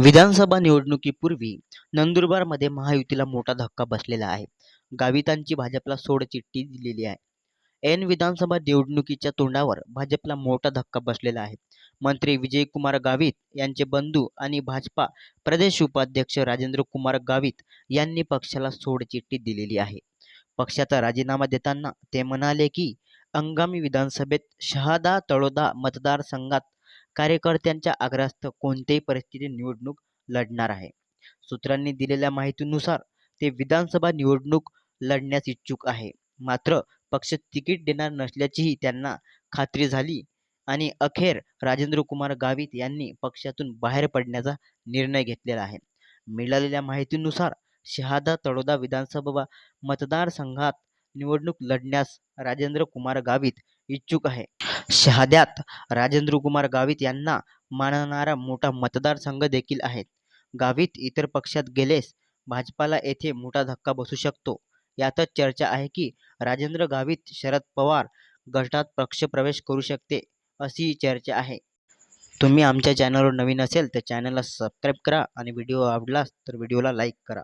विधानसभा निवडणुकीपूर्वी नंदुरबारमध्ये महायुतीला मोठा धक्का बसलेला आहे. गावितांची भाजपला सोडचिठ्ठी दिलेली आहे. ऐन विधानसभा निवडणुकीच्या तोंडावर भाजपला मोठा धक्का बसलेला आहे. मंत्री विजयकुमार गावित यांचे बंधू आणि भाजपा प्रदेश उपाध्यक्ष राजेंद्र कुमार गावित यांनी पक्षाला सोडचिठ्ठी दिलेली आहे. पक्षाचा राजीनामा देताना ते म्हणाले की अंगामी विधानसभेत शहादा तळोदा मतदारसंघात कार्यकर्त्यांच्या आग्रहास्त कोणत्याही परिस्थितीत निवडणूक लढणार आहे. सूत्रांनी दिलेल्या माहितीनुसार ते विधानसभा निवडणूक लढण्यास इच्छुक आहे. मात्र पक्ष तिकीट देणार नसल्याचीही त्यांना खात्री झाली आणि अखेर राजेंद्रकुमार गावित यांनी पक्षातून बाहेर पडण्याचा निर्णय घेतलेला आहे. मिळालेल्या माहितीनुसार शहादा तळोदा विधानसभा मतदारसंघात निवडणूक लढण्यास राजेंद्र कुमार गावित इच्छुक आहे. शहाद्यात राजेंद्रकुमार गावित यांना मानणारा मोठा मतदारसंघ देखील आहे. गावित इतर पक्षात गेलेस भाजपला येथे मोठा धक्का बसू शकतो. यातच चर्चा आहे की राजेंद्र गावित शरद पवार गटात पक्षप्रवेश करू शकते, अशी चर्चा आहे. तुम्ही आमच्या चॅनलवर नवीन असेल तर चॅनलला सबस्क्राईब करा आणि व्हिडिओ आवडलास तर व्हिडिओला लाईक करा.